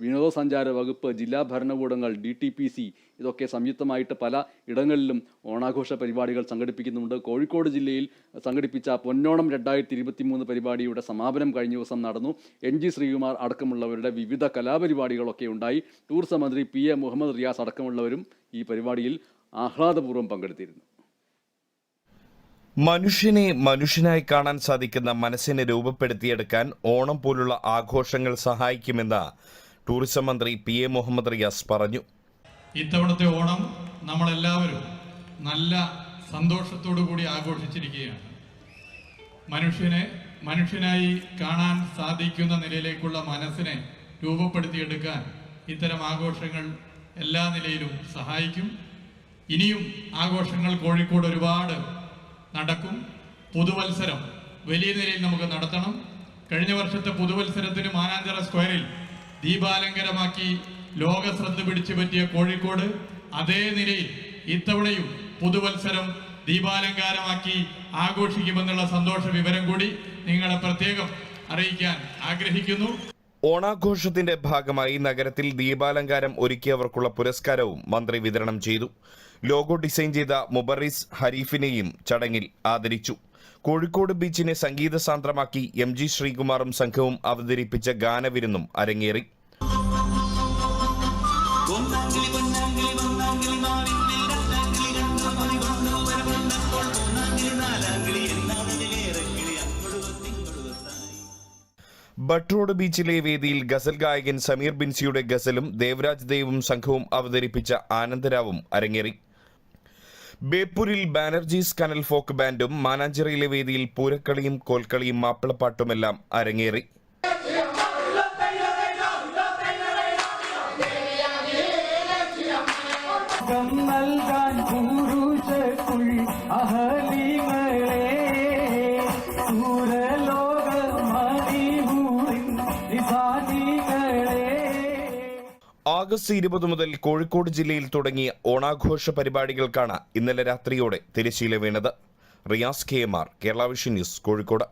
വിനോദസഞ്ചാര വകുപ്പ് ജില്ലാ ഭരണകൂടങ്ങൾ ഡി ടി പി സി ഇതൊക്കെ സംയുക്തമായിട്ട് പല ഇടങ്ങളിലും ഓണാഘോഷ പരിപാടികൾ സംഘടിപ്പിക്കുന്നുണ്ട്. കോഴിക്കോട് ജില്ലയിൽ സംഘടിപ്പിച്ച പൊന്നോണം രണ്ടായിരത്തി ഇരുപത്തി മൂന്ന് പരിപാടിയുടെ സമാപനം കഴിഞ്ഞ ദിവസം നടന്നു. എൻ ജി ശ്രീകുമാർ അടക്കമുള്ളവരുടെ വിവിധ കലാപരിപാടികളൊക്കെ ഉണ്ടായി. ടൂറിസം മന്ത്രി പി എ മുഹമ്മദ് റിയാസ് അടക്കമുള്ളവരും ഈ പരിപാടിയിൽ ആഹ്ലാദപൂർവം പങ്കെടുത്തിരുന്നു. മനുഷ്യനെ മനുഷ്യനായി കാണാൻ സാധിക്കുന്ന മനസ്സിനെ രൂപപ്പെടുത്തിയെടുക്കാൻ ഓണം പോലുള്ള ആഘോഷങ്ങൾ സഹായിക്കുമെന്ന് ടൂറിസം മന്ത്രി പി എ മുഹമ്മദ് റിയാസ് പറഞ്ഞു. ഇത്തവണത്തെ ഓണം നമ്മളെല്ലാവരും നല്ല സന്തോഷത്തോടു കൂടി ആഘോഷിച്ചിരിക്കുകയാണ്. മനുഷ്യനെ മനുഷ്യനായി കാണാൻ സാധിക്കുന്ന നിലയിലേക്കുള്ള മനസ്സിനെ രൂപപ്പെടുത്തിയെടുക്കാൻ ഇത്തരം ആഘോഷങ്ങൾ എല്ലാ നിലയിലും സഹായിക്കും. ഇനിയും ആഘോഷങ്ങൾ കോഴിക്കോട് ഒരുപാട് നടക്കും. പുതുവത്സരം വലിയ നിലയിൽ നമുക്ക് നടത്തണം. കഴിഞ്ഞ വർഷത്തെ പുതുവത്സരത്തിന് മാനാഞ്ചിറ സ്ക്വയറിൽ ദീപാലങ്കരമാക്കി ലോക ശ്രദ്ധ പിടിച്ചു പറ്റിയ കോഴിക്കോട് അതേ നിലയിൽ ഇത്തവണയും പുതുവത്സരം ദീപാലങ്കാരമാക്കി ആഘോഷിക്കുമെന്നുള്ള സന്തോഷ വിവരം കൂടി നിങ്ങളെ പ്രത്യേകം അറിയിക്കാൻ ആഗ്രഹിക്കുന്നു. ഓണാഘോഷത്തിന്റെ ഭാഗമായി നഗരത്തിൽ ദീപാലങ്കാരം ഒരുക്കിയവർക്കുള്ള പുരസ്കാരവും മന്ത്രി വിതരണം ചെയ്തു ലോഗോ ഡിസൈൻ ചെയ്ത മുബറിസ് ഹരീഫിനെയും ചടങ്ങിൽ ആദരിച്ചു കോഴിക്കോട് ബീച്ചിനെ സംഗീത സാന്ദ്രമാക്കി എം ജി ശ്രീകുമാറും സംഘവും അവതരിപ്പിച്ച ഗാനവിരുന്നും അരങ്ങേറി ബട്രോഡ് ബീച്ചിലെ വേദിയിൽ ഗസൽ ഗായകൻ സമീർ ബിൻസിയുടെ ഗസലും ദേവരാജ് ദേവും സംഘവും അവതരിപ്പിച്ച ആനന്ദരാവും അരങ്ങേറി ബേപ്പൂരിൽ ബാനർജീസ് കനൽ ഫോക്ക് ബാൻഡും മാനാഞ്ചിറയിലെ വേദിയിൽ പൂരക്കളിയും കോൽക്കളിയും മാപ്പിളപ്പാട്ടുമെല്ലാം അരങ്ങേറി കം ആഗസ്റ്റ് ഇരുപത് മുതൽ കോഴിക്കോട് ജില്ലയിൽ തുടങ്ങിയ ഓണാഘോഷ പരിപാടികൾക്കാണ് ഇന്നലെ രാത്രിയോടെ തിരശ്ശീല വീണത്. Riyas K M R Kerala vision news Kozhikode.